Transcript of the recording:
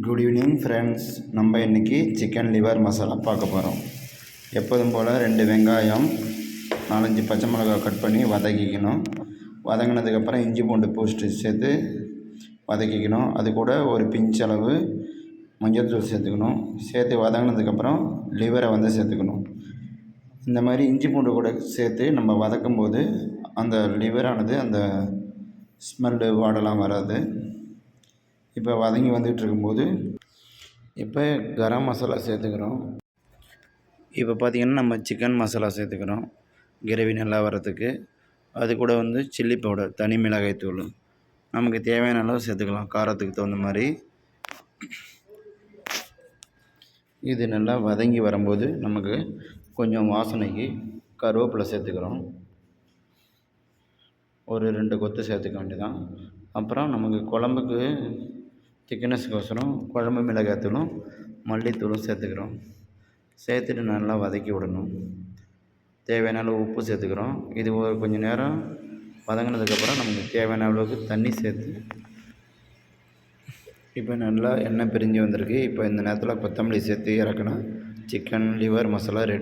Good evening friends நம்ம இன்றைக்கி chicken liver masala பார்க்க போகிறோம் எப்போதும் போல் ரெண்டு வெங்காயம் நாலஞ்சு பச்சை மிளகாய் கட் பண்ணி வதக்கிக்கணும். வதங்கினதுக்கப்புறம் இஞ்சி பூண்டு பூஸ்ட்டு சேர்த்து வதக்கிக்கணும். அது கூட ஒரு பிஞ்ச் அளவு மஞ்சள்தூள் சேர்த்துக்கணும். சேர்த்து வதங்கினதுக்கப்புறம் லிவரை வந்து சேர்த்துக்கணும். இந்த மாதிரி இஞ்சி பூண்டு கூட சேர்த்து நம்ம வதக்கும்போது அந்த லிவரானது அந்த ஸ்மெல்லு வாடெல்லாம் வராது. இப்போ வதங்கி வந்துகிட்டு இருக்கும்போது இப்போ கரம் மசாலா சேர்த்துக்கிறோம். இப்போ பார்த்திங்கன்னா நம்ம சிக்கன் மசாலா சேர்த்துக்கிறோம். கிரேவி நல்லா வரத்துக்கு அது கூட வந்து சில்லி பவுடர் தனி மிளகாய் தூள். நமக்கு தேவையான அளவு சேர்த்துக்கலாம். காரத்துக்கு தகுந்த மாதிரி. இது நல்லா வதங்கி வரும்போது நமக்கு கொஞ்சம் வாசனைக்கு கருவேப்பிலை சேர்த்துக்கிறோம். ஒரு ரெண்டு கொத்து சேர்த்துக்க வேண்டியதான் அப்புறம் நமக்கு குழம்புக்கு திக்னஸ்க்கோசரம் குழம்பு மிளகாய்த்தூளும் மல்லித்தூளும் சேர்த்துக்கிறோம். சேர்த்துட்டு நல்லா வதக்கி விடணும். தேவையான அளவு உப்பு சேர்த்துக்கிறோம். இது ஒரு கொஞ்சம் நேரம் வதங்கினதுக்கப்புறம் நமக்கு தேவையான அளவுக்கு தண்ணி சேர்த்து இப்போ நல்லா எண்ணெய் பிரிஞ்சு வந்திருக்கு. இப்போ இந்த நேரத்தில் கொத்தமல்லி சேர்த்து இறக்குனா சிக்கன் லிவர் மசாலா ரெடி